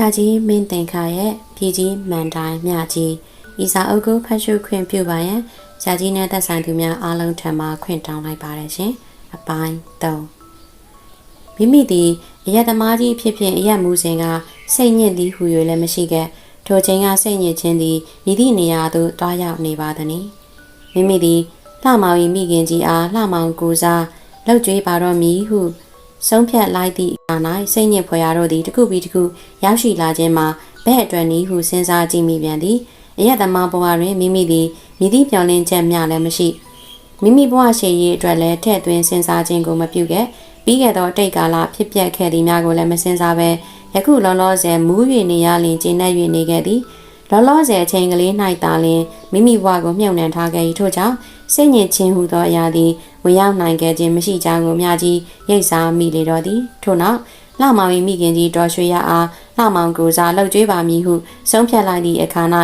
ဆရာကြီးမင်းတင်ခါရဲ့ပြည်ကြီးမန်တိုင်းမြကြီးဤစာအုပ်ကိုဖတ်ရှုခွင့်ပြုပါရန်ဆရာကြီးနဲ့သက်ဆိုင်သူများအားလုံးထံမှခွင့်တောင်းလိုက်ပါတယ်ရှင်အပိုင်း3မိမိသည်အယက်သမားကြီးဖြစ်ဖြစ်အယက်မူစဉ်ကစိတ်ညစ်သည်ဟူ၍လည်းမရှိခဲ့ထိုချိန်ကစိတ်ညစ်ခြင်းသည်မိသည့်နေရာသို့တွားရောက်နေပါသည်။မိမိသည်လှမောင်၏မိခင်ကြီးအားလှမောင်ကိုစားလှုပ်ကြွေးပါတော့မည်ဟု ဆုံးဖြတ်လိုက်သည့်အခါ၌စိတ်ညစ်ဖွယ်ရာတို့သည်တစ်ခုပြီးတစ်ခုရောက်ရှိလာခြင်းမှာဘဲ့အတွက်နည်းဟုစဉ်းစားကြည့်မိပြန်သည်အရက်သမားဘဝတွင်မိမိသည်မြည်သည့်ပြောင်းလင်းချက်မျှလည်းမရှိမိမိဘဝရှေ့ရေးအတွက်လည်းထည့်သွင်းစဉ်းစားခြင်းကိုမပြုခဲ့ပြီးခဲ့သောတိတ်ကာလဖြစ်ပျက်ခဲ့သည်များကိုလည်းမစဉ်းစားဘဲယခုလောလောဆယ်မူး၍နေရလင်ကျဉ်နှက်၍နေခဲ့သည် လောလောဆယ်အချိန်ကလေး၌သာလျှင်မိမိဘဝကိုမြုပ်နှံထားခဲ့၏ထို့ကြောင့်စိတ်ညစ်ခြင်းဟူသောအရာသည်ဝင်ရောက်နိုင်ခဲ့ခြင်းမရှိကြောင်းကိုမြကြီးရိပ်စားမိလေတော့သည်ထို့နောက်လှမောင်၏မိခင်ကြီးတော်ရွှေရအားလှမောင်ကိုစားလှုပ်ကြွေးပါမည်ဟုဆုံးဖြတ်လိုက်သည့်အခါ၌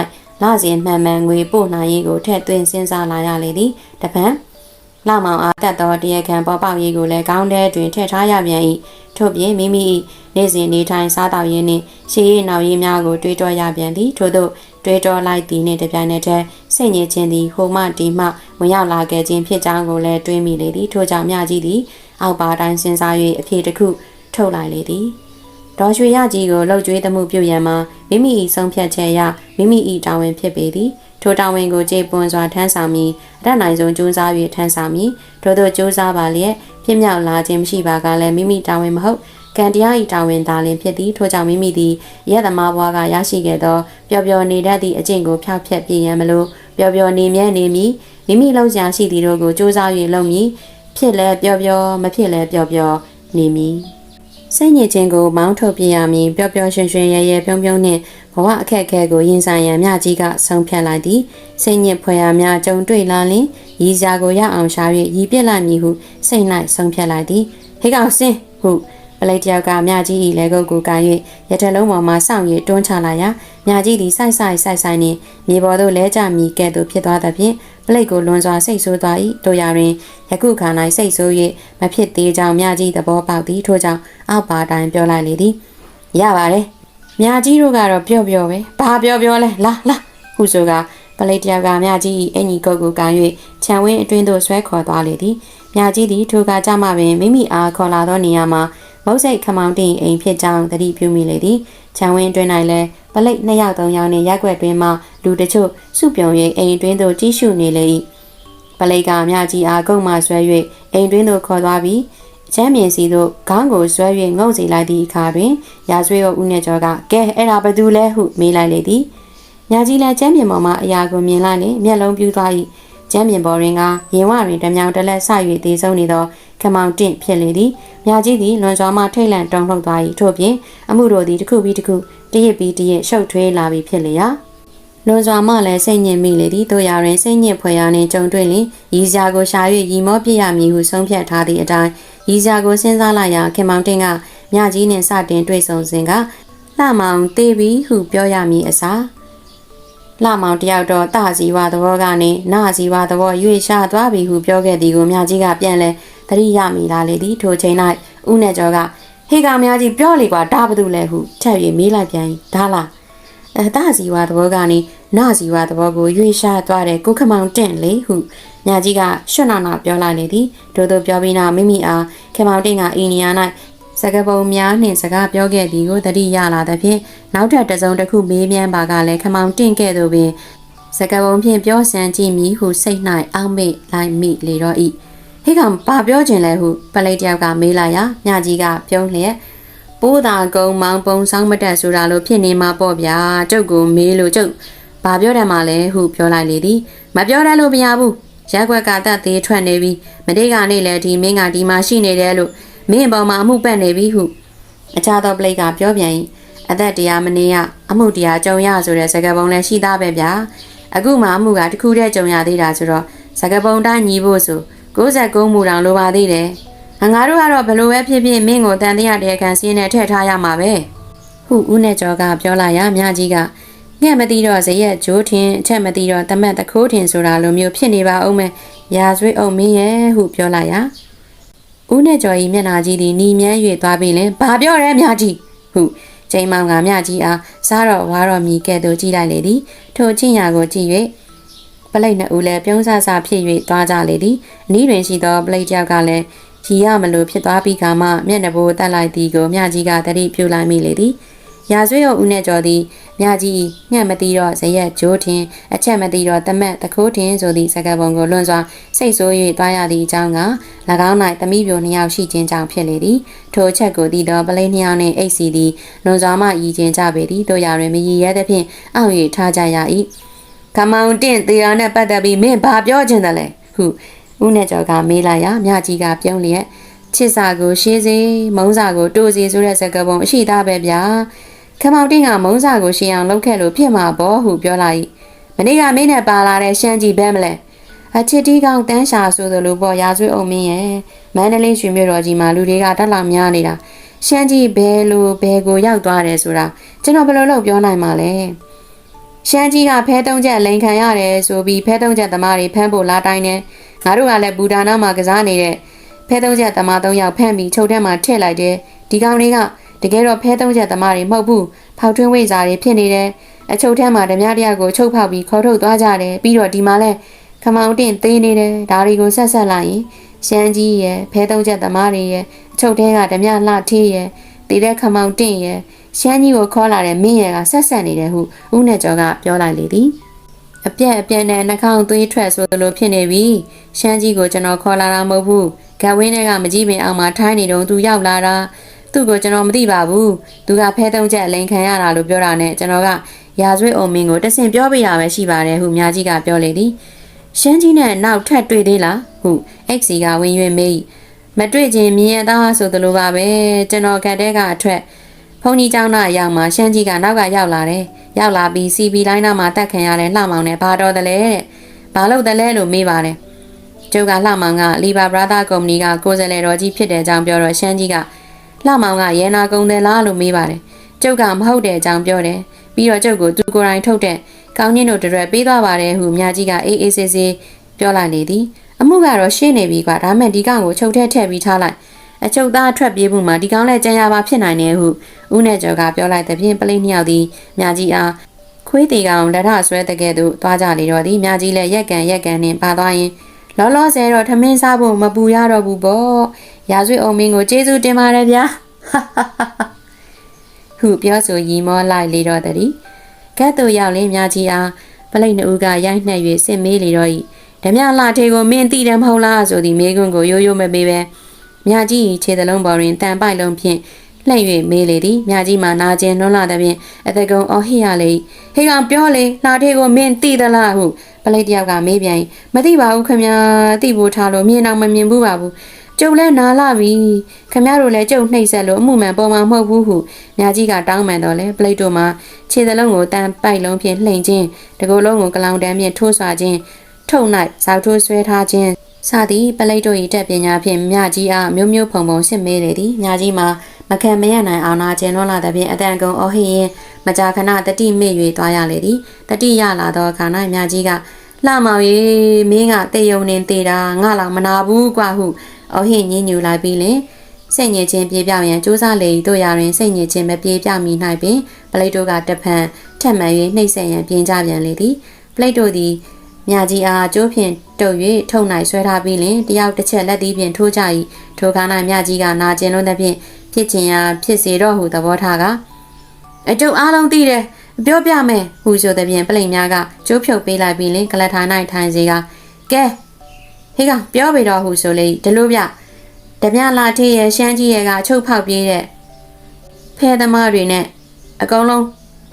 လစဉ်မှန်မှန်ငွေပို့နိုင်ရေးကိုထည့်သွင်းစဉ်းစားလာရလေသည်တပံ လှမောင်အားတက်သောတရားခံပေါ်ပေါက်ရေးကိုလည်းကောင်းတဲ့တွင်ထည့်ထားရပြန်၏ထို့ပြင်မိမိ၏နေ့စဉ်နေထိုင်စားတောက်ရင်းနှင့်ရှေးရည်နောက်ရည်များကိုတွေးတောရပြန်သည်ထို့သောတွေးတောလိုက်သည်နှင့်တပြိုင်နက်တည်းစိတ်ညစ်ခြင်းသည်ဟိုမှဒီမှဝင်ရောက်လာခဲ့ခြင်းဖြစ်ကြောင်းကိုလည်းတွေးမိလေသည်ထို့ကြောင့်မြကြီးသည်အောက်ပါတိုင်းစဉ်းစား၍အဖြေတစ်ခုထုတ်လိုက်လေသည်ဒေါ်ရွှေရကြီးကိုလှုပ်ကြွေးသမှုပြုရန်မှာမိမိ၏ဆုံးဖြတ်ချက်အရမိမိ၏တာဝန်ဖြစ်ပေသည် ထိုတာဝန်ကိုကြေပွန်စွာထမ်းဆောင်ပြီးအတတ်နိုင်ဆုံးကြိုးစား၍ထမ်းဆောင်ပြီးထို့သောကြိုးစားပါလျက်ဖြစ်မြောက်လာခြင်းမရှိပါကလည်းမိမိတာဝန်မဟုတ်ကံတရားဤတာဝန်သာလင်ဖြစ်သည်ထို့ကြောင့်မိမိသည်ရက်သမားဘွားကရရှိခဲ့သောပျော်ပျော်နေတတ်သည့်အကျင့်ကိုဖျောက်ဖျက်ပြည့်ရန်မလို့ပျော်ပျော်နေမြဲနေမည်မိမိလောက်ရှာရှိသည်တို့ကိုစူးစမ်း၍လုပ်မည်ဖြစ်လဲပျော်ပျော်မဖြစ်လဲပျော်ပျော်နေမည် စိတ်ညစ်ခြင်းကိုမောင်းထုတ်ပြရမည်ပျော်ပျော်ရွှင်ရွှင်ရဲရဲပြုံးပြုံးနှင့်ဘဝအခက်အခဲကိုရင်ဆိုင်ရန်မြကြီးကဆုံးဖြတ်လိုက်သည်စိတ်ညစ်ဖွယ်ရာများကြုံတွေ့လာလင်ရည်စားကိုရအောင်ရှာ၍ရည်ပြစ်လိုက်မည်ဟုစိတ်၌ဆုံးဖြတ်လိုက်သည်ဟေကောင်စင်ဟု ပလိတ်တယောက်ကမြကြီး၏လက်ကုပ်ကိုကန်၍ရထလုံးပေါ်မှစောင့်၍တွန်းချလာရာမြကြီးသည်စိုက်စိုက်စိုက်စိုက်နှင့်မြေပေါ်သို့လဲကျမည်ကဲ့သို့ဖြစ်သွားသဖြင့်ပလိတ်ကိုလွန်စွာစိတ်ဆိုးသွား၏တို့ရာတွင်ယခုခါ၌စိတ်ဆိုး၍မဖြစ်သေးကြောင်းမြကြီးသဘောပေါက်သည်ထို့ကြောင့်အောက်ပါတိုင်းပြောလိုက်လေသည်ရပါတယ်မြကြီးတို့ကတော့ပြော့ပြော့ပဲဘာပြော့ပြော့လဲလာလာဟုဆိုကပလိတ်တယောက်ကမြကြီး၏အင်ကြီးကုတ်ကိုကန်၍ခြံဝင်းအတွင်းသို့ဆွဲခေါ်သွားလေသည်မြကြီးသည်ထိုကကြမှပင်မိမိအားခေါ်လာသောနေရာမှာ မုတ်စိတ်ခမောင်တင်အိမ်ဖြစ်ကြောင်းသတိပြုမိလေသည်ခြံဝင်းအတွင်း၌လည်းပလိတ်နှစ်ယောက်သုံးယောက်နှင့်ရက်ွက်တွင်မှလူတချို့စုပြုံ၍အိမ်အတွင်းသို့ကြီးရှုနေလေ၏ပလိတ်ကမြကြီးအားကုန်းမှဆွဲ၍အိမ်တွင်းသို့ခေါ်သွားပြီးချမ်းမြင်စီသို့ခေါင်းကိုဆွဲ၍ငုံစီလိုက်သည့်အခါတွင်ရာဇဝေးဦးနှင့်ကျော်ကကဲအဲ့ဒါဘသူလဲဟုမေးလိုက်လေသည်ညာကြီးလည်းချမ်းမြင်ပေါ်မှအရာကိုမြင်လိုက်လေမျက်လုံးပြူးသွား၏ ကျမ်းမြင်ပေါ်တွင်ကရင်ဝတွင်တမြောင်တလက်ဆ၍သေးဆုံးနေသောခမောင်တင့်ဖြစ်လေသည်မြကြီးသည်လွန်စွာမှထိတ်လန့်တုန်လှုပ်သွား၏ထို့ပြင်အမှုတို့သည်တစ်ခုပြီးတစ်ခုတရစ်ပြီးတရစ်ရှုပ်ထွေးလာပြီးဖြစ်လျာလွန်စွာမှလည်းစိတ်ညစ်မိလေသည်တို့ရာတွင်စိတ်ညစ်ဖွယ်ရာနှင့်ကြုံတွေ့လင်ရီစာကိုရှာ၍ရီမောပြစ်ရမည်ဟုဆုံးဖြတ်ထားသည့်အတိုင်းရီစာကိုစဉ်းစားလိုက်ရာခင်မောင်တင်ကမြကြီးနှင့်စတင်တွေ့ဆုံစဉ်ကလှမောင်တေးပြီးဟုပြောရမည်အစား လှမောင်တယောက်တော့တစီဝါသဘောကနေနစီဝါသဘောရွေရှာသွားပြီဟုပြောခဲ့သည်ကိုမြကြီးကပြန်လဲသတိရမိလာလေသည်ထိုချိန်၌ဦးနဲ့ကျော်ကဟေကောင်များကြီးပြောလေကွာဒါဘသူလဲဟုထပ်၍မေးလိုက်ပြန်၏ဒါလားအဲတစီဝါသဘောကနေနစီဝါသဘောကိုရွေရှာသွားတဲ့ကိုခမောင်တင့်လေဟုမြကြီးကရွှွနာနာပြောလိုက်လေသည်ထို့သောပြောပြီးနောက်မိမိအားခမောင်တင့်ကအီနီယာ၌ စကပုံများနှင့်စကားပြောခဲ့သည်ကိုသတိရလာသဖြင့်နောက်ထပ်တစ်စုံတစ်ခုမေးမြန်းပါကလည်းခမောင်တင့်ခဲ့သို့ပင်စကပုံဖြင့်ပြောစမ်းကြည့်မည်ဟုစိတ်၌အောက်မေ့လိုက်မိလေတော့၏ဟေ့ကောင်ဘာပြောချင်လဲဟုပလိတ်တယောက်ကမေးလာရာမြကြီးကပြုံးလျက်ပိုးသာကုံမောင်ပုံဆောင်မတက်ဆိုတာလို့ဖြစ်နေမှာပေါ့ဗျာကျုပ်ကိုမေးလို့ကျုပ်ဘာပြောတယ်မှလဲဟုပြောလိုက်လေသည်မပြောတတ်လို့မရဘူးရက်ွက်ကတက်သေးထွက်နေပြီမတိကနေလည်းဒီမင်းကဒီမှာရှိနေတယ်လို့ မင်းပေါ်မှာအမှုပတ်နေပြီဟုအခြားသောပလိတ်ကပြောပြန်၏အသက်တရားမနေရအမှုတရားကြုံရဆိုတဲ့စကားပုံလည်းရှိသားပဲဗျာအခုမှအမှုကတခုတည်းကြုံရသေးတာဆိုတော့စကားပုံတိုင်းညီဖို့ဆို69မူတောင်လိုပါသေးတယ်။ငါတို့ကတော့ဘလို့ပဲဖြစ်ဖြစ်မင်းကိုတန်တရားတရားခံစင်းနဲ့ထည့်ထားရမှာပဲ။ဟုဦးနဲ့ကျော်ကပြောလာရမြကြီးကငှက်မသိတော့ဇရက်ဂျိုးထင်အချက်မသိတော့တမက်တခိုးထင်ဆိုတာလိုမျိုးဖြစ်နေပါအောင်မယ်။ရာဇဝေးအောင်မင်းရဲ့ဟုပြောလာရ။ ဦးနဲ့ကျော်ဤမျက်နာကြီးသည်နီမြန်း၍သွားပြီးလင်ဘာပြောရဲမြကြီးဟုချိန်မောင်ကမြကြီးအားစားတော့ဝါတော့မြည်ကဲ့သို့ကြည့်လိုက်လေသည်ထိုချင်းရာကိုကြည့်၍ပလိတ်နှစ်ဦးလည်းပြုံးဆဆဖြစ်၍သွားကြလေသည်အနီးတွင်ရှိသောပလိတ်ကြောက်ကလည်းရီရမလို့ဖြစ်သွားပြီးကမှမျက်နှာပိုးတက်လိုက်သည်ကိုမြကြီးကတတိပြုလိုက်မိလေသည် ရာဇွေရောဦးနဲ့ကျော်သည်မြကြီးညံ့မသိတော့ဇရက်ဂျိုးထင်အချက်မသိတော့တမက်တခိုးထင်ဆိုသည့်စကားပုံကိုလွန်စွာစိတ်ဆိုး၍သွားရသည့်အကြောင်းက၎င်း၌သမီးပြိုနှစ်ယောက်ရှိခြင်းကြောင့်ဖြစ်လေသည်ထိုအချက်ကိုသိသောပလိနှစ်ယောက်နှင့်အိတ်စီသည်လွန်စွာမှရည်ခြင်းကြပေသည်တို့ရတွင်မရည်ရဲသဖြင့်အောင့်၍ထားကြရ၏ကမောင်တင့်တေရာနဲ့ပတ်သက်ပြီးမင်းဘာပြောချင်တယ်လဲဟုဦးနဲ့ကျော်ကမေးလိုက်ရာမြကြီးကပြုံးလျက်ချစ်စာကိုရှေးစေမုံစာကိုတိုးစီဆိုတဲ့စကားပုံအရှိသားပဲဗျာ ခမောင်တင့်ကမုံစာကိုရှင်းအောင်လုပ်ခဲ့လို့ဖြစ်မှာပေါ့ဟုပြောလိုက်မနေ့ကမင်းနဲ့ပါလာတဲ့ရှမ်းကြီးဘဲမလဲအချစ်တီးကောင်တန်းရှာဆိုသလိုပေါ့ရာဇွေးအောင်မင်းရဲ့မန္တလေးရွှေမြို့တော်ကြီးမှာလူတွေကတက်လာများနေတာရှမ်းကြီးဘဲလိုဘဲကိုရောက်သွားတယ်ဆိုတာကျွန်တော်ဘယ်လိုလုပ်ပြောနိုင်မှာလဲရှမ်းကြီးကဖဲတုံးချက်လိန်ခံရတယ်ဆိုပြီးဖဲတုံးချက်သမားတွေဖမ်းဖို့လာတိုင်းနေငါတို့ကလည်းဘူဒါနာမှာကစားနေတဲ့ဖဲတုံးချက်သမား၃ယောက်ဖမ်းပြီးချုပ်ထဲမှာထည့်လိုက်တယ်ဒီကောင်တွေက တကယ်တော့ဖဲတုံးချက်သမားတွေမဟုတ်ဘူးဖောက်ထွင်းဝိဇာတွေဖြစ်နေတယ်အချုပ်ထဲမှာဓမြတရားကိုချုပ်ဖောက်ပြီးခေါ်ထုတ်သွားကြတယ်ပြီးတော့ဒီမှာလဲခမောင်တင်သေးနေတယ်ဒါတွေကိုဆက်ဆက်လိုက်ရင်ရှမ်းကြီးရဲ့ဖဲတုံးချက်သမားတွေရဲ့အချုပ်ထဲကဓမြလှထေးရဲ့တည်တဲ့ခမောင်တင်ရဲ့ရှမ်းကြီးကိုခေါ်လာတဲ့မင်းရဲ့ကဆက်ဆက်နေတယ်ဟုဦးနဲ့ကျော်ကပြောလိုက်လေသည်အပြက်အပြက်နဲ့နှာခေါင်းသွေးထွက်ဆိုသလိုဖြစ်နေပြီရှမ်းကြီးကိုကျွန်တော်ခေါ်လာတာမဟုတ်ဘူးဂဝင်းတွေကမကြည့်ပင်အောင်မှာထိုင်းနေတော့သူရောက်လာတာ သူ့ကိုကျွန်တော်မသိပါဘူးသူကဖဲတုံးချက်အလိန်ခံရတာလို့ပြောတာနဲ့ကျွန်တော်ကရာဇဝတ်အုံမင်းကိုတဆင်ပြောပြရမယ်ရှိပါတယ်ဟုမြာကြီးကပြောလေသည်ရှမ်းကြီးနဲ့နောက်ထပ်တွေ့သေးလားဟု XC ကဝင်၍မေးမတွေ့ခြင်းမြင်ရသားဆိုသလိုပါပဲကျွန်တော်ကတဲ့ကအထွက်ဖုန်ကြီးเจ้าနာရောက်မှရှမ်းကြီးကနောက်ကရောက်လာတယ်ရောက်လာပြီး CB လိုင်းနာမှာတက်ခံရတဲ့လှမောင်နဲ့ဘာတော်တယ်လဲတဲ့ဘာလို့တယ်လဲလို့မေးပါတယ်ကျုပ်ကလှမောင်ကလီဘာဘရာသာကုမ္ပဏီကကိုယ်စားလှယ်တော်ကြီးဖြစ်တဲ့အကြောင်းပြောတော့ရှမ်းကြီးက လှမောင်ကရဲနာကုန်တယ်လားလို့မေးပါတယ်ကျုပ်ကမဟုတ်တဲ့အကြောင်းပြောတယ်ပြီးတော့ကျုပ်ကိုသူကိုယ်တိုင်ထုတ်တဲ့ကောင်းညင်းတို့တရွက်ပေးသွားပါတယ်ဟုမြကြီးကအေးအေးဆေးဆေးပြောလိုက်လေသည်အမှုကတော့ရှင်းနေပြီကွာဒါမဲ့ဒီကောင်ကိုချုပ်ထဲထည့်ပြီးထားလိုက်အချုပ်သားထွက်ပြေးမှုမှာဒီကောင်လည်းကြံရပါဖြစ်နိုင်တယ်ဟုဦးနဲ့ကျော်ကပြောလိုက်တဲ့ဖြင့်ပလိနှစ်ယောက်သည်မြကြီးအားခွေးတီကောင်လက်ထဆွဲတဲ့ကဲ့သို့သွားကြလေတော့သည်မြကြီးလည်းရက်ကန်ရက်ကန်နှင့်ပါသွားရင် လောလောဆယ်တော့ထမင်းစားဖို့မပူရတော့ဘူးပေါ့ရာဇဝတ်အုံမင်းကိုကျေးဇူးတင်ပါတယ်ဗျာဟုပြောဆိုရီမောလိုက်လေတော့သည်ကဲ့သို့ရောက်လင်းမြကြီးအားပလိနှစ်ဦးကရိုက်နှက်၍စစ်မေးလေတော့၏ဓမြလှထေကိုမင်းသိတယ်မဟုတ်လားဆိုသည်မေကွန်းကိုရိုးရိုးမပေးပဲမြကြီးခြေသလုံးပေါ်တွင်တန်ပိုက်လုံးဖြင့် လှည့်၍မေးလေသည်မြကြီးမှနာကျင်လွန်းလာသည်ဖြင့်အသက်ကုံအော်ဟစ်ရလေဟေကောင်ပြောလေလှထေကိုမင်းသိသလားဟုပလိတ်တယောက်ကမေးပြန်မသိပါဘူးခမညာသိဖို့ထားလို့မြင်တော့မမြင်ဘူးပါဘူးကျုပ်လည်းနာလာပြီခမရတို့လည်းကျုပ်နှိပ်ဆက်လို့အမှုမှန်ပေါ်မှာမဟုတ်ဘူးဟုမြကြီးကတောင်းပန်တော့လေပလိတ်တို့မှာခြေသလုံးကိုတန်ပိုက်လုံးဖြင့်လှိမ့်ခြင်းတကိုယ်လုံးကိုကလောင်တန်းဖြင့်ထိုးဆွာခြင်းထုံ၌ဇောက်ထိုးဆွဲထားခြင်းစသည်ပလိတ်တို့၏တက်ပညာဖြင့်မြကြီးအားမျိုးမျိုးဖုံဖုံစစ်မေးလေသည်မြကြီးမှာ မခံမရနိုင်အောင်နာကျင်လွန်လာသည်ဖြင့်အတန်ကုန်အော်ဟစ်ရင်မကြာခဏတတိမေ့၍သွားရလေသည်တတိရလာသောအခါ၌မြကြီးကလှမောင်ရေမင်းကတေယုံနေသေးတာငါလောက်မနာဘူးကွာဟုအော်ဟစ်ညင်းညူလိုက်ပြီးလင်စိတ်ညစ်ခြင်းပြေပြောင်းရန်စူးစမ်းလေတို့ရာတွင်စိတ်ညစ်ခြင်းမပြေပြောင်းမီ၌ပင်ပလိတ်တို့ကတဖန်ထက်မှန်၍နှိပ်စက်ရန်ပြင်ကြပြန်လေသည်ပလိတ်တို့သည်မြကြီးအားကျိုးဖြင့်တုပ်၍ထုံ၌ဆွဲထားပြီးလင်တယောက်တစ်ချက်လက်သီးဖြင့်ထိုးကြ၏ထိုခါ၌မြကြီးကနာကျင်လွန်းသည်ဖြင့် ဖြစ်ချင်ရာဖြစ်စေတော့ဟုသဘောထားကအကျုပ်အားလုံးသိတယ်ပြောပြမယ်ဟူဆိုသည်ဖြင့်ပလိတ်များကကျိုးဖြုတ်ပေးလိုက်ပြီးလင်ကလထိုင်၌ထိုင်စေကကဲဟေးကပြောပြီတော့ဟူဆိုလေဒီလိုပြတပြလာထေးရဲ့ရှမ်းကြီးရဲ့ကချုပ်ဖောက်ပြေးတဲ့ဖဲသမားတွေနဲ့အကုန်လုံး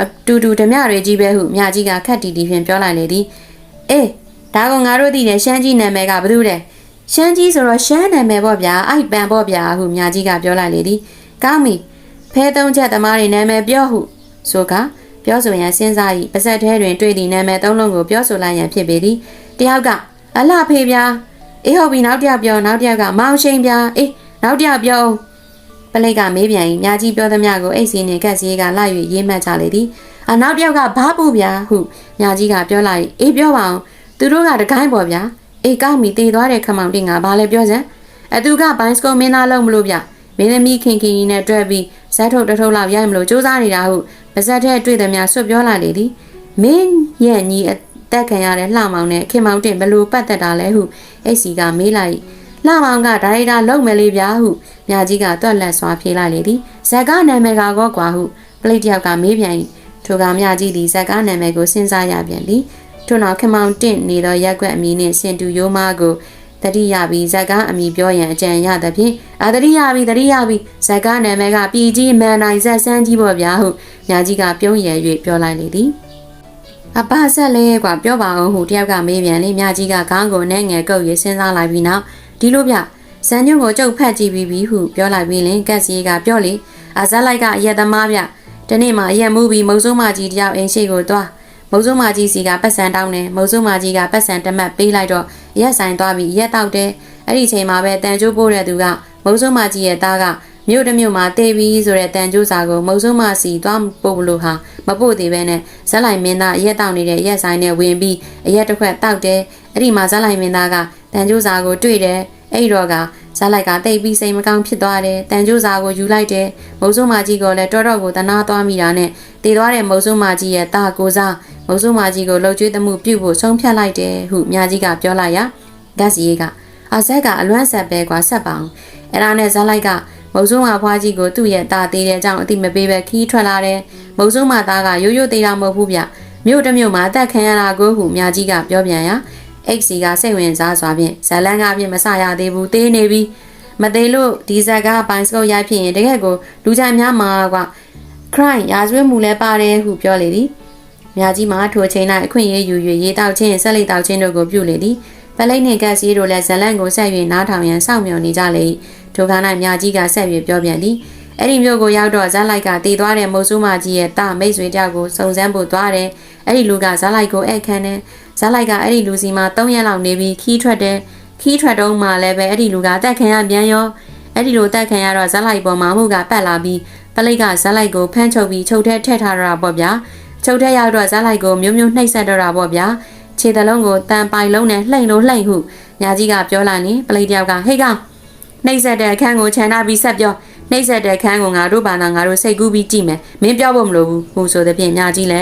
အတူတူဓမြတွေကြီးပဲဟုမြကြီးကခက်တီတီဖြင့်ပြောလိုက်လေသည်အေးဒါကငါတို့သိတယ်ရှမ်းကြီးနာမည်ကဘယ်သူလဲ ရှမ်းကြီးဆိုတော့ရှမ်းနာမည်ပေါ့ဗျာအိုက်ပန်ပေါ့ဗျာဟုမြကြီးကပြောလိုက်လေသည်ကောင်းပြီဖဲသုံးချက်သမားတွေနာမည်ပြောဟုဆိုကပြောဆိုရန်စဉ်းစား၏ပါဇက်ထဲတွင်တွေ့သည့်နာမည်သုံးလုံးကိုပြောဆိုလိုက်ရန်ဖြစ်ပေသည်တယောက်ကအလှဖေးဗျာအေးဟုတ်ပြီနောက်တစ်ယောက်ပြောနောက်တစ်ယောက်ကမောင်ရှိန်ဗျာအေးနောက်တစ်ယောက်ပြောပလိတ်ကမေးပြန်၏မြာကြီးပြောသမျှကိုအိတ်စီနှင့်ကက်စီကလိုက်၍ရေးမှတ်ကြလေသည်အနောက်တစ်ယောက်ကဘာပူဗျာဟုမြာကြီးကပြောလိုက်အေးပြောပါအောင်သူတို့ကတကိုင်းပေါ်ဗျာ အေးကောက်မီတည်သွားတဲ့ခမောင်တင်ကဘာလဲပြောစမ်းအသူကဘိုင်းစကိုမင်းသားလုံးမလို့ဗျမင်းသမီးခင်ခင်ကြီးနဲ့တွေ့ပြီးဇက်ထုတ်တစ်ထုတ်လောက်ရိုက်မလို့စူးစမ်းနေတာဟုပါဇက်ထဲတွေ့သည်များဆွတ်ပြောလာလေသည်မင်းရဲ့ညီအသက်ခံရတဲ့လှမောင်နဲ့ခင်မောင်တင်ဘလို့ပတ်သက်တာလဲဟုအိတ်စီကမေးလိုက်လှမောင်ကဒါရိုက်တာလုံမယ်လေဗျာဟုမြကြီးကတွက်လက်စွာဖြေလိုက်လေသည်ဇက်ကနာမည်ကောကွာဟုပလိတ်တယောက်ကမေးပြန်၏ထိုကမြကြီးသည်ဇက်ကနာမည်ကိုစဉ်းစားရပြန်သည် ထို့နောက်ခင်မောင်တင့်နေသောရက်ွက်အမည်နှင့်စင်တူရိုးမားကိုတတိယပြီးဇက်ကအမိပြောရန်အကြံရသဖြင့်အတတိယပြီးတတိယပြီးဇက်ကနာမည်ကပြည်ကြီးမန်နိုင်ဇက်ဆန်းကြီးပေါ့ဗျာဟုညာကြီးကပြုံးရယ်၍ပြောလိုက်လေသည်အပဆက်လဲကွာပြောပါအောင်ဟုတယောက်ကမေးပြန်လေမြကြီးကခေါင်းကိုနဲ့ငယ်ကုပ်ရစဉ်းစားလိုက်ပြီးနောက်ဒီလိုဗျဇန်ညွန့်ကိုကြုတ်ဖက်ကြည့်ပြီးပြီဟုပြောလိုက်ပြီးလင်ကက်စီကပြောလေအဇက်လိုက်ကအရက်သမားဗျဒီနေ့မှအရက်မှုပြီးမုံစိုးမကြီးတယောက်အင်းရှိကိုသွား မုံစိုးမကြီးစီကပတ်စံတောင်းတယ်မုံစိုးမကြီးကပတ်စံတမတ်ပေးလိုက်တော့ရက်ဆိုင်သွားပြီးရက်တောက်တယ်အဲ့ဒီချိန်မှာပဲတန်ကျိုးပိုးတဲ့သူကမုံစိုးမကြီးရဲ့သားကမြို့တစ်မြို့မှာတေးပြီးဆိုတဲ့တန်ကျိုးစာကိုမုံစိုးမစီသွားပို့လို့ဟာမပို့သေးပဲနဲ့ဇက်လိုက်မင်းသားရက်တောက်နေတဲ့ရက်ဆိုင်နဲ့ဝင်ပြီးအရက်တစ်ခွက်တောက်တယ်အဲ့ဒီမှာဇက်လိုက်မင်းသားကတန်ကျိုးစာကိုတွေ့တယ်အဲ့တော့ကဇက်လိုက်ကတိတ်ပြီးစိတ်မကောင်းဖြစ်သွားတယ်တန်ကျိုးစာကိုယူလိုက်တယ်မုံစိုးမကြီးကလည်းတော်တော်ကိုတနာသွားမိတာနဲ့တည်သွားတဲ့မုံစိုးမကြီးရဲ့တာကိုစား မုံစိုးမကြီးကိုလှုပ်ကြွေးသမှုပြုတ်ဖို့ဆုံးဖြတ်လိုက်တယ်ဟုမြကြီးကပြောလိုက်ရဓာတ်စီကအဆက်ကအလွမ်းဆက်ပဲကွာဆက်ပါအောင်အဲ့ဒါနဲ့ဇက်လိုက်ကမုံစိုးမဖွားကြီးကိုသူ့ရဲ့တာသေးတဲ့အကြောင်းအတိမပေးပဲခီးထွက်လာတယ်မုံစိုးမသားကရိုးရိုးသေးတာမဟုတ်ဘူးဗျမြို့တစ်မြို့မှာအသက်ခံရတာကိုဟုမြကြီးကပြောပြန်ရ XC ကစိတ်ဝင်စားစွာဖြင့်ဇလန်ကဖြင့်မဆရသေးဘူးသေးနေပြီမသေးလို့ဒီဇက်ကပိုင်စကုတ်ရိုက်ဖြစ်ရင်တကယ်ကိုလူကြိုင်များမှာကွာ crime ရာဇဝတ်မှုလည်းပါတယ်ဟုပြောလေသည် မြကြီးမှာထိုချိန်၌အခွင့်အရေးယူ၍ရေတောက်ခြင်းဆက်လက်တောက်ခြင်းတို့ကိုပြုလေသည်ပလိတ်နှင့်ကက်စီတို့လည်းဇလန်ကိုဆက်၍နားထောင်ရန်စောင့်မျှော်နေကြလေ၏ထိုခါ၌မြကြီးကဆက်၍ပြောပြန်သည်အဲ့ဒီမျိုးကိုရောက်တော့ဇက်လိုက်ကတည်သွားတဲ့မုတ်ဆူမကြီးရဲ့တာမိတ်ဆွေတယောက်ကိုစုံစမ်းဖို့သွားတယ်အဲ့ဒီလူကဇက်လိုက်ကိုဧည့်ခံတယ်ဇက်လိုက်ကအဲ့ဒီလူစီမှာ3ရက်လောက်နေပြီးခီးထွက်တယ်ခီးထွက်တုံးမှလည်းပဲအဲ့ဒီလူကတက်ခံရပြန်ရောအဲ့ဒီလိုတက်ခံရတော့ဇက်လိုက်ပေါ်မှာမှုကပတ်လာပြီးပလိတ်ကဇက်လိုက်ကိုဖမ်းချုပ်ပြီးချုပ်ထဲထည့်ထားတော့တာပေါ့ဗျာ ချုပ်ထဲရောက်တော့ဇက်လိုက်ကိုမျိုးမျိုးနှိပ်ဆက်တော့တာပေါ့ဗျာခြေတလုံးကိုတန်ပိုင်လုံးနဲ့လှိမ့်လို့လှိမ့်ဟုညာကြီးကပြောလာနေပလိတ်တယောက်ကဟေ့ကောင်နှိပ်ဆက်တဲ့အခန်းကိုခြံထားပြီးဆက်ပြောနှိပ်ဆက်တဲ့ခန်းကိုငါတို့ဘာသာငါတို့စိတ်ကူးပြီးကြည့်မယ်မင်းပြောဖို့မလိုဘူးဟူဆိုတဲ့ဖြင့်ညာကြီးလဲ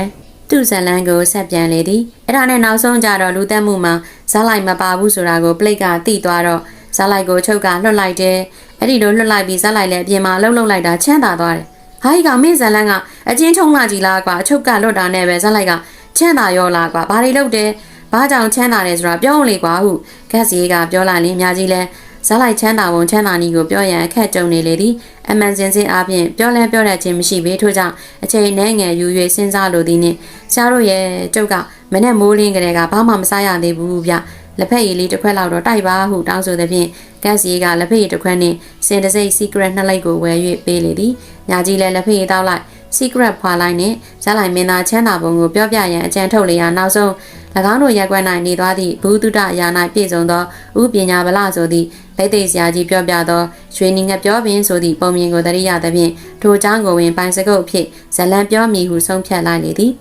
သူ့ဇလန်းကိုဆက်ပြန်လေသည်အဲ့ဒါနဲ့နောက်ဆုံးကြတော့လူသက်မှုမှာဇက်လိုက်မပါဘူးဆိုတာကိုပလိတ်ကသိသွားတော့ဇက်လိုက်ကိုချုပ်ကလွတ်လိုက်တယ်အဲ့ဒီလိုလွတ်လိုက်ပြီးဇက်လိုက်လည်းအပြင်မှာလှုပ်လှုပ်လိုက်တာချမ်းသာသွားတယ် ဟာဒီကမင်းဇလန်းကအချင်းချုံလာကြည်လားကွာအချုပ်ကလွတ်တာနဲ့ပဲဇက်လိုက်ကချမ်းသာရောလားကွာဘာတွေလုပ်တယ်ဘာကြောင့်ချမ်းသာတယ်ဆိုတာပြောလေကွာဟုဂက်စီကပြောလိုက်ရင်မြာကြီးလဲဇက်လိုက်ချမ်းသာဝန်ချမ်းသာနီးကိုပြောရန်အခက်ကြုံနေလေသည်အမှန်စင်စစ်အားဖြင့်ပြောလဲပြောတတ်ခြင်းမရှိပေထို့ကြောင့်အချိန်နဲ့ငယ်ယူ၍စဉ်းစားလိုသည်နှင့်ဆရာတို့ရဲ့ကျုပ်ကမနဲ့မိုးလင်းကလေးကဘာမှမစားရသေးဘူးဗျ လက်ဖက်ရည်လေးတစ်ခွက်လောက်တော့တိုက်ပါဟုတောင်းဆိုသည်ဖြင့်ဂက်စီကလက်ဖက်ရည်တစ်ခွက်နှင့်စင်တစိတ် secret နှစ်လိုက်ကိုဝယ်၍ပေးလေသည်ညာကြီးလည်းလက်ဖက်ရည်တောက်လိုက် secret ဖွာလိုက်နှင့်ဇက်လိုက်မင်းသားချမ်းသာပုံကိုပြောပြရန်အကြံထုတ်လျာနောက်ဆုံး၎င်းတို့ရက်ွက်၌နေသွားသည့်ဘူတုဒရာ၌ပြည့်စုံသောဥပညာဗလဆိုသည့်ဗိသိက်ဆရာကြီးပြောပြသောရွှေနီငှက်ပြောပင်ဆိုသည့်ပုံမြင်ကိုတရိယာသဖြင့်ထိုเจ้าကိုဝင်ပိုင်စကုတ်ဖြစ်ဇလံပြောမိဟုဆုံးဖြတ်လိုက်လေသည်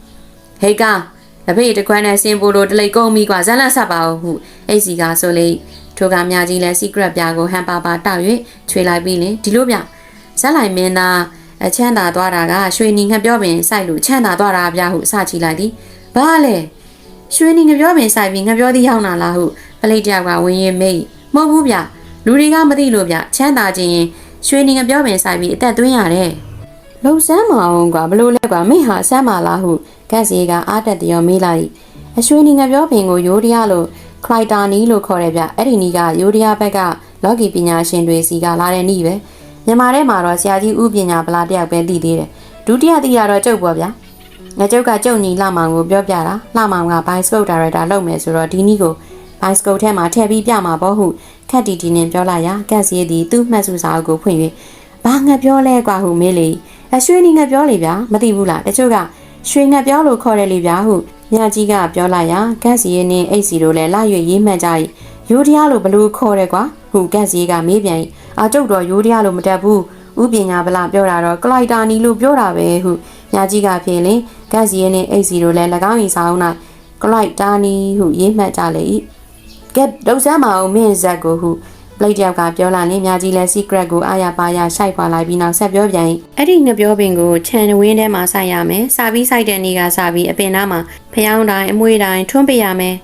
ဟေကာ တပိတ်တခွန်းနဲ့ဆင်ပိုလိုတလိတ်ကုန်ပြီကွာဇလန့်ဆက်ပါဦးဟုအိတ်စီကဆိုလေထိုကမြကြီးလည်း secret ပြားကိုဟန်ပါပါတောက်၍ချွေလိုက်ပြီးလင်ဒီလိုဗျဇက်လိုက်မင်းသားအချမ်းသာသွားတာကရွှေနီငှက်ပြောပင်စိုက်လို့ချမ်းသာသွားတာဗျဟုအစချီလိုက်သည်ဘာလဲရွှေနီငှက်ပြောပင်စိုက်ပြီးငှက်ပြောသည်ရောက်လာလားဟုပလိတ်တယောက်ကဝင်းရင်မိတ်မဟုတ်ဘူးဗျလူတွေကမသိလို့ဗျချမ်းသာခြင်းရင်ရွှေနီငှက်ပြောပင်စိုက်ပြီးအသက်သွင်းရတယ်လုံဆမ်းမအောင်ကွာဘလို့လဲကွာမိဟာဆမ်းပါလားဟု ကက်စီကအားတက်တရောမေးလိုက်အရွှေနီငှက်ပြောပင်ကိုယိုးတရားလို့ခလိုက်တာနီလို့ခေါ်တယ်ဗျအဲ့ဒီနီးကယိုးတရားဘက်ကလော်ဂီပညာရှင်တွေစီကလာတဲ့နီးပဲမြန်မာထဲမှာတော့ဆရာကြီးဥပညာဗလာတယောက်ပဲသိသေးတယ်ဒုတိယသိရတော့ကျုပ်ပေါ့ဗျာငါကျုပ်ကကျုပ်ညီလှမောင်ကိုပြောပြတာလှမောင်က Bioscope Director လုပ်မယ်ဆိုတော့ဒီနီးကို Bioscope ထဲမှာထည့်ပြီးပြမှာပေါ့ဟုခက်တီတီနဲ့ပြောလိုက်ရာကက်စီရဲ့ဒီသူ့မှတ်စုစာအုပ်ကိုဖွင့်၍ဘာငါပြောလဲကွာဟုမေးလေအရွှေနီငါပြောလေဗျာမသိဘူးလားတချို့က ရွှေငါပြောလို့ခေါ်တယ်လေဗျာဟုမြကြီးကပြောလိုက်ရာကက်စီရဲ့နဲ့အိတ်စီတို့လည်းလာရွေရေးမှတ်ကြ၏ရိုးတရားလို့ဘလို့ခေါ်တယ်ကွာဟုကက်စီကမေးပြန်၏အာကျုပ်တော့ရိုးတရားလို့မတတ်ဘူးဥပညာဗလာပြောတာတော့ကလိုက်တာနီလို့ပြောတာပဲဟုညာကြီးကဖြေလင်ကက်စီရဲ့နဲ့အိတ်စီတို့လည်း၎င်း၏စာအုပ်၌ကလိုက်တာနီဟုရေးမှတ်ကြလေ၏ကဲဒုတ်ဆမ်းမအောင်မင်းဇက်ကိုဟု ပလိတ်တယောက်ကပြောလာရင်မြကြီးလဲ secret ကိုအာရပါရရှိုက်ပါလိုက်ပြီးနောက်ဆက်ပြောပြန်ရင်အဲ့ဒီငပြောပင်ကိုခြံဝင်းထဲမှာစိုက်ရမယ်စာပြီးစိုက်တဲ့နေ့ကစပြီးအပင်သားမှာဖျောင်းတိုင်းအမွှေးတိုင်းထွန်းပေးရမယ်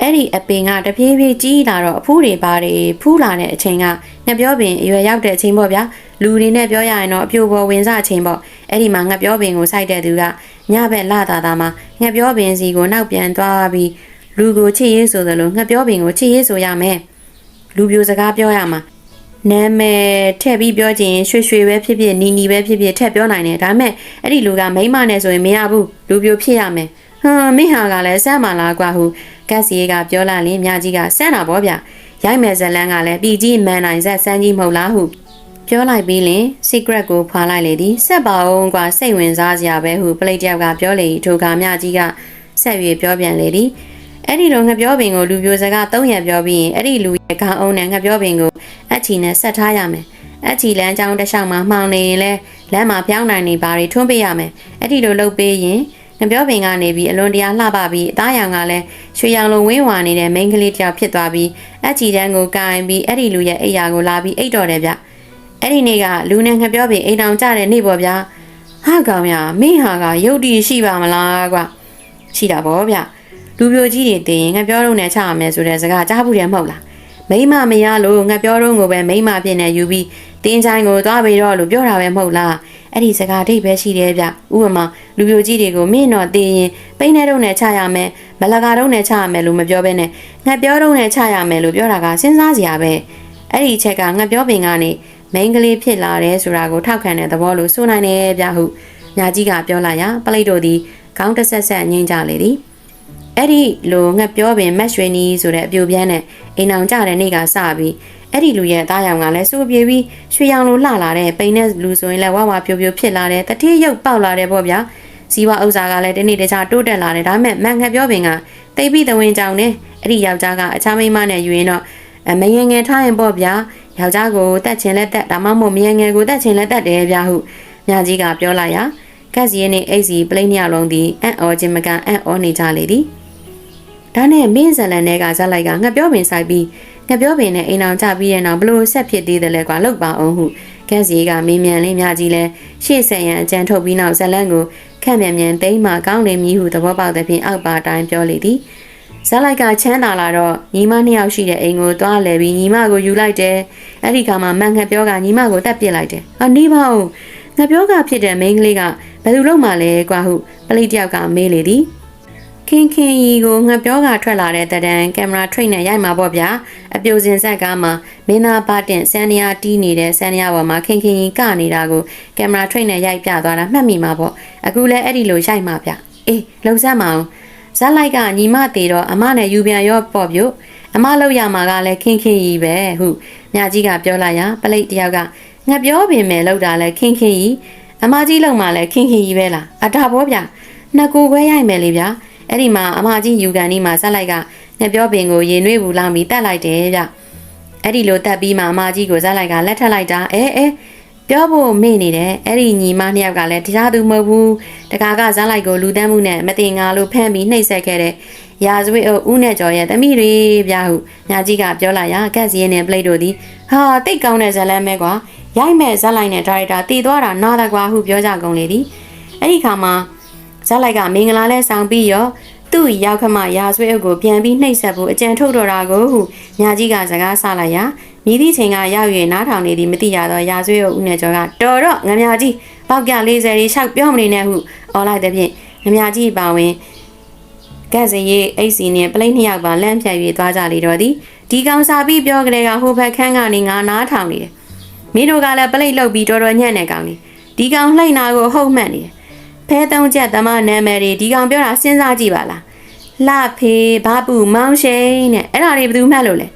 အဲ့ဒီအပင်ကတပြေးပြေးကြီးလာတော့အဖူးတွေပါတယ်ဖူးလာတဲ့အချိန်ကငပြောပင်အရွယ်ရောက်တဲ့အချိန်ပေါ့ဗျာလူတွေနဲ့ပြောရရင်တော့အပြိုပေါ်ဝင်စားအချိန်ပေါ့အဲ့ဒီမှာငပြောပင်ကိုစိုက်တဲ့သူကညဘက်လာတာတာမှာငပြောပင်စီကိုနောက်ပြန်သွားပြီးလူကိုချစ်ရေးဆိုသလိုငပြောပင်ကိုချစ်ရေးဆိုရမယ် လူပြိုစကားပြောရမှာနာမည်ထည့်ပြီးပြောချင်ရွှေရွှေပဲဖြစ်ဖြစ်နီနီပဲဖြစ်ဖြစ်ထည့်ပြောနိုင်တယ်ဒါပေမဲ့အဲ့ဒီလူကမိန်းမနဲ့ဆိုရင်မရဘူးလူပြိုဖြစ်ရမယ်ဟမ်မင်းဟာကလည်းစမ်းပါလားကွာဟုကက်စီကပြောလာရင်မြကြီးကစမ်းတာပေါ့ဗျရိုက်မယ်ဇလန်းကလည်းပြည်ကြီးမန်နိုင်ဆက်စမ်းကြီးမဟုတ်လားဟုပြောလိုက်ပြီးလင် secret ကိုဖွာလိုက်လေသည်ဆက်ပါအောင်ကွာစိတ်ဝင်စားစရာပဲဟုပလိတ်တယောက်ကပြောလေထိုကမြကြီးကဆက်၍ပြောပြန်လေသည် အဲ့ဒီလိုငပြောပင်ကိုလူပြိုစကား၃ရက်ပြောပြီးရင်အဲ့ဒီလူရဲ့ခေါင်းအုံနဲ့ငပြောပင်ကိုအချီနဲ့ဆက်ထားရမယ်။အချီလမ်းကြောင်းတစ်လျှောက်မှာမှောင်နေရင်လဲလမ်းမှာဖျောင်းနိုင်နေပါတွေထွန်းပေးရမယ်။အဲ့ဒီလိုလုပ်ပေးရင်ငပြောပင်ကနေပြီးအလွန်တရာလှပပြီးအသားရောင်ကလည်းရွှေရောင်လိုဝင်းဝါနေတဲ့မိန်းကလေးတစ်ယောက်ဖြစ်သွားပြီးအချီတန်းကိုကင်ပြီးအဲ့ဒီလူရဲ့အိယာကိုလာပြီးအိတ်တော်တယ်ဗျ။အဲ့ဒီနေ့ကလူနဲ့ငပြောပင်အိမ်တောင်ကြတဲ့နေ့ပေါ့ဗျာ။ဟာကောင်ရမင်းဟာကရုပ်တည်ရှိပါမလားကွာ။ရှိတာပေါ့ဗျ။ လူပြိုကြီးတွေတင်ရင်ငါပြောတော့နဲ့ချရမယ်ဆိုတဲ့စကားကြားဘူးတယ်မဟုတ်လားမိမမရလို့ငါပြောတော့ကိုပဲမိမဖြစ်နေယူပြီးတင်းချိုင်းကိုသွားပြီးတော့လို့ပြောတာပဲမဟုတ်လားအဲ့ဒီစကားဒိတ်ပဲရှိတယ်ဗျဥပမာလူပြိုကြီးတွေကိုမင်းတော့တင်ရင်ပိန်းနေတော့နဲ့ချရမယ်မလကာတော့နဲ့ချရမယ်လို့မပြောဘဲနဲ့ငါပြောတော့နဲ့ချရမယ်လို့ပြောတာကစဉ်းစားစရာပဲအဲ့ဒီအချက်ကငါပြောပင်ကနေမိန်းကလေးဖြစ်လာတယ်ဆိုတာကိုထောက်ခံတဲ့သဘောလို့ဆိုနိုင်တယ်ဗျဟုညာကြီးကပြောလာရပလိတ်တို့သည်ခေါင်းတစ်ဆက်ဆက်ငိမ့်ကြလေသည် အဲ့ဒီလိုငှက်ပြောပင်မက်ရွှေနီးဆိုတဲ့အပြိုပြန်းနဲ့အိမ်အောင်ကြတဲ့နေ့ကစပြီးအဲ့ဒီလူရဲ့အသားရောင်ကလည်းစူပြေပြီးရွှေရောင်လိုလှလာတဲ့ပိန်တဲ့လူဆိုရင်လည်းဝါဝါပြိုပြိုဖြစ်လာတဲ့တတိရုပ်ပေါက်လာတဲ့ပေါ့ဗျာစီဝဥစ္စာကလည်းတနေ့တခြားတိုးတက်လာတယ်ဒါပေမဲ့မန်ငှက်ပြောပင်ကတိတ်ပြီးသဝင်ကြောင်နဲ့အဲ့ဒီယောက်ျားကအခြားမိန်းမနဲ့ယူရင်တော့အမယငယ်ထားရင်ပေါ့ဗျာယောက်ျားကိုတက်ချင်လက်တက်ဒါမှမဟုတ်မယငယ်ကိုတက်ချင်လက်တက်တယ်ဗျာဟုညာကြီးကပြောလိုက်ရကက်စီရဲ့နေအိတ်စီပလိတ်နှစ်ယောက်လုံးဒီအံ့ဩခြင်းမကန်အံ့ဩနေကြလေသည် ဒါနဲ့မင်းဇလန်တွေကဇက်လိုက်ကငပြောပင်ဆိုင်ပြီးငပြောပင်နဲ့အိမ်အောင်ကြပြီးတဲ့နောက်ဘလို့ဆက်ဖြစ်သေးတယ်လဲကွာလောက်ပါအောင်ဟုကက်စီကမေးမြန်းလေးမြကြီးလဲရှေ့ဆက်ရန်အကြံထုတ်ပြီးနောက်ဇလန်ကိုခန့်မြန်မြန်သိမ်းမှကောင်းနေမည်ဟုသဘောပေါက်တဲ့ဖြင့်အောက်ပါတိုင်းပြောလေသည်ဇက်လိုက်ကချမ်းသာလာတော့ညီမနှစ်ယောက်ရှိတဲ့အိမ်ကိုသွားလဲပြီးညီမကိုယူလိုက်တယ်အဲ့ဒီခါမှာမန်ငှက်ပြောကညီမကိုတက်ပစ်လိုက်တယ်ဟာနီးပါဦးငှက်ပြောကဖြစ်တဲ့မိန်းကလေးကဘယ်သူလုံးမှလဲကွာဟုပလိတယောက်ကမေးလေသည် ခင်ခင်ရီကိုငှက်ပြောကထွက်လာတဲ့တဒံကင်မရာထိတ်နဲ့ရိုက်မှာပေါ့ဗျာအပြိုစင်ဆက်ကားမှာမင်းသားပါတင်စန်နီယာတီးနေတဲ့စန်နီယာပေါ်မှာခင်ခင်ရီကနေတာကိုကင်မရာထိတ်နဲ့ရိုက်ပြသွားတာမှတ်မိမှာပေါ့အခုလဲအဲ့ဒီလိုရိုက်မှာဗျအေးလှုပ်ဆက်မအောင်ဇက်လိုက်ကညီမသေးတော့အမနဲ့ယူပြန်ရောပေါ့ဗျအမလောက်ရမှာကလည်းခင်ခင်ရီပဲဟုမြကြီးကပြောလိုက်ရပလိတ်တယောက်ကငှက်ပြောပင်မယ်လောက်တာလဲခင်ခင်ရီအမကြီးလောက်မှလဲခင်ခင်ရီပဲလားအတာဘောဗျနှစ်ကိုခွဲရိုက်မယ်လေဗျာ အဲ့ဒီမှာအမကြီးယူကန်ဒီမှာဆက်လိုက်ကငပြောပင်ကိုရင်နွေးဘူးလောင်းပြီးတက်လိုက်တယ်ဗျအဲ့ဒီလိုတက်ပြီးမှအမကြီးကိုဆက်လိုက်ကလက်ထပ်လိုက်တာအဲအဲပြောဖို့မေ့နေတယ်အဲ့ဒီညီမနှစ်ယောက်ကလည်းတရားသူမဟုတ်ဘူးတကာကဇက်လိုက်ကိုလူတန်းမှုနဲ့မတင်ငါလို့ဖမ်းပြီးနှိပ်စက်ခဲ့တဲ့ရာဇဝိအုပ်ဦးနဲ့ကျော်ရဲ့တမိတွေဗျာဟုညာကြီးကပြောလိုက်ရကက်စီရင်နဲ့ပလိတ်တို့သည်ဟာတိတ်ကောင်းတဲ့ဇလန်းမဲကွာရိုက်မဲ့ဇက်လိုက်နဲ့ဒါရိုက်တာတည်သွားတာနားတကွာဟုပြောကြကုန်လေသည်အဲ့ဒီခါမှာ ဇက်လိုက်ကမင်္ဂလာလဲဆောင်ပြီးရောသူ့ရောက်ခမရာဆွေအုပ်ကိုပြန်ပြီးနှိပ်ဆက်ဖို့အကြံထုတ်တော်တာကိုဟုညာကြီးကစကားဆလိုက်ရာမိသည့်ချိန်ကရောက်၍နားထောင်နေသည်မသိရသောရာဆွေအုပ်ဦးနဲ့ကျော်ကတော်တော့ငမြကြီးပေါက်က40ရီလျှောက်ပြောမနေနဲ့ဟုအော်လိုက်တဲ့ဖြင့်ငမြကြီးပါဝင်ကက်စရေးအိတ်စီနဲ့ပလိတ်နှစ်ယောက်ပါလမ်းဖြတ်၍သွားကြလေတော့သည်ဒီကောင်စာပြီးပြောကြတဲ့ကဟိုဘက်ခန်းကနေငါနားထောင်နေတယ်မင်းတို့ကလည်းပလိတ်လုတ်ပြီးတော်တော်ညံ့နေကောင်နေဒီကောင်လှိမ့်နာကိုဟုတ်မှတ်နေတယ် ဖဲသုံးချက်သမားနာမည်တွေဒီကောင်ပြောတာစဉ်းစားကြည့်ပါလားလှဖေဘာပူမောင်ရှိန်နဲ့အဲ့ဒါတွေဘယ်သူမှတ်လို့လဲ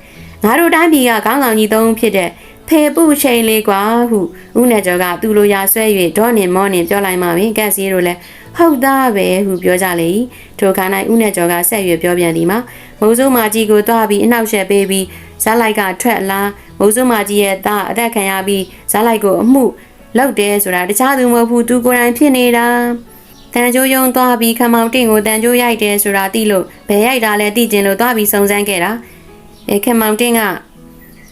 ငါတို့တိုင်းပြည်ကခေါင်းဆောင်ကြီးသုံးဦးဖြစ်တဲ့ဖေပူရှိန်လေးကွာဟုဦးနဲ့ကျော်ကသူ့လိုရာဆွဲ၍ဒေါနေမောနေပြောလိုက်မှပင်ကက်စီတို့လည်းဟုတ်သားပဲဟုပြောကြလေ၏ထိုခါ၌ဦးနဲ့ကျော်ကဆက်၍ပြောပြန်သည်မှာမိုးစိုးမာကြီးကိုတွားပြီးအနောက်ရှက်ပေးပြီးဇက်လိုက်ကထွက်လာမိုးစိုးမာကြီးရဲ့သားအသက်ခံရပြီးဇက်လိုက်ကိုအမှု လောက်တယ်ဆိုတာတခြားသူမဟုတ်ဘူးသူကိုယ်တိုင်ဖြစ်နေတာတန်ကြိုးယုံသွားပြီးခမောင်တင့်ကိုတန်ကြိုးရိုက်တယ်ဆိုတာသိလို့ဘယ်ရိုက်တာလဲသိကျင်လို့သွားပြီးစုံစမ်းခဲ့တာအဲခမောင်တင့်က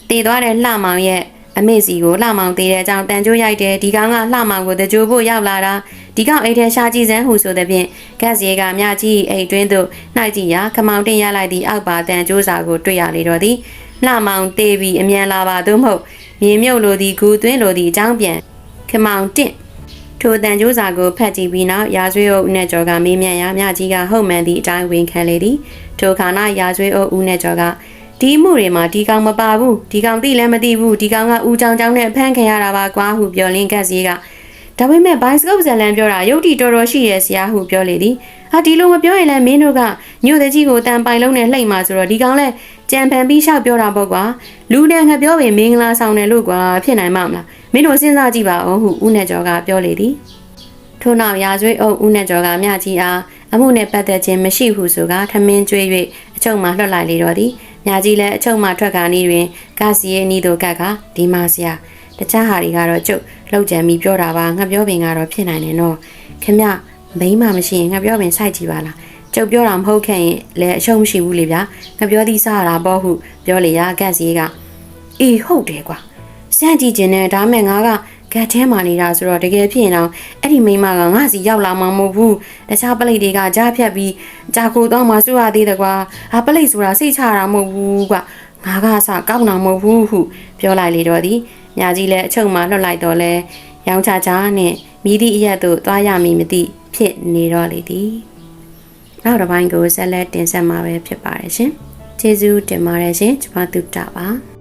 တည်သွားတဲ့လှမောင်ရဲ့အမေစီကိုလှမောင်သေးတဲ့အကြောင်းတန်ကြိုးရိုက်တယ်ဒီကောင်ကလှမောင်ကိုတကြိုးဖို့ရောက်လာတာဒီကောင်အိတ်ထဲရှာကြည့်စမ်းဟုဆိုတဲ့ဖြင့်ဂက်စီကမြကြီးအိတ်တွင်းသို့နှိုက်ကြည့်ရာခမောင်တင်ရလိုက်သည့်အောက်ပါတန်ကြိုးစာကိုတွေ့ရလေတော့သည်လှမောင်သေးပြီးအမြန်လာပါသို့မဟုတ်မြေမြုပ်လိုသည်ဂူသွင်းလိုသည်အကြောင်းပြန် ခမောင်တင့်ထိုတန်ကြိုးစာကိုဖတ်ကြည့်ပြီးနောက်ရာဇွေးအုပ်ဦးနဲ့ကျော်ကမေးမြန်းရာမြကြီးကဟုတ်မှန်သည့်အတိုင်းဝန်ခံလေသည်ထိုခါ၌ရာဇွေးအုပ်ဦးနဲ့ကျော်ကဒီမှုတွေမှာဒီကောင်မပါဘူးဒီကောင်သိလည်းမသိဘူးဒီကောင်ကဦးချောင်းချောင်းနဲ့ဖမ်းခံရတာပါကွာဟုပြောလင်းကက်စီကဒါပေမဲ့ဘိုင်စကုပ်ဇလန်ပြောတာရုပ်တီတော်တော်ရှိရဲ့ဆရာဟုပြောလေသည်ဟာဒီလိုမပြောရင်လည်းမင်းတို့ကညို့တဲ့ကြီးကိုတန်ပိုင်လုံးနဲ့လှိမ့်มาဆိုတော့ဒီကောင်လည်းကြံဖန်ပြီးရှောက်ပြောတာပေါ့ကွာလူနဲ့ငါပြောပေမင်္ဂလာဆောင်တယ်လို့ကွာဖြစ်နိုင်မှာမလား မင်းတို့စဉ်းစားကြည့်ပါဦးဟုဦးနဲ့ကျော်ကပြောလေသည်ထို့နောက်ရာဇွေးအုပ်ဦးနဲ့ကျော်ကမြကြီးအားအမှုနဲ့ပတ်သက်ခြင်းမရှိဟုဆိုကထမင်းကျွေး၍အချုပ်မှလွှတ်လိုက်လေတော့သည်မြကြီးလည်းအချုပ်မှထွက်ခါနီးတွင်ကာစီရဲ့နီးတို့ကတ်ကဒီမဆရာတခြားဟာတွေကတော့ကျုပ်လောက်ကြံပြီးပြောတာပါငါပြောပင်ကတော့ဖြစ်နိုင်တယ်နော်ခင်ဗျမိမမရှိရင်ငါပြောပင်စိုက်ကြည့်ပါလားကျုပ်ပြောတာမဟုတ်ခဲ့ရင်လည်းအရှုံးမရှိဘူးလေဗျာငါပြောသည်စားရတာပေါ့ဟုပြောလေရာကတ်စီကအေးဟုတ်တယ်ကွာ စမ်းကြည့်ခြင်းနဲ့ဒါမဲ့ငါကဂတ်ထဲမှာနေတာဆိုတော့တကယ်ဖြစ်ရင်တော့အဲ့ဒီမိန်းမကငါစီရောက်လာမှာမဟုတ်ဘူးတခြားပလိတ်တွေကကြားဖြတ်ပြီးကြာခိုတော့မှစွရသေးတယ်ကွာဟာပလိတ်ဆိုတာစိတ်ချတာမဟုတ်ဘူးကွာငါကအစကောက်တာမဟုတ်ဘူးဟုပြောလိုက်လေတော့သည်ညာကြီးလည်းအချုပ်မှလွတ်လိုက်တော့လဲရောင်ချချာနဲ့မိသည့်အရက်သို့သွားရမည်မသိဖြစ်နေတော့လေသည်နောက်တစ်ပိုင်းကိုဆက်လက်တင်ဆက်မှာပဲဖြစ်ပါတယ်ရှင်ကျေးဇူးတင်ပါတယ်ရှင်ကျွန်မတုတ္တပါ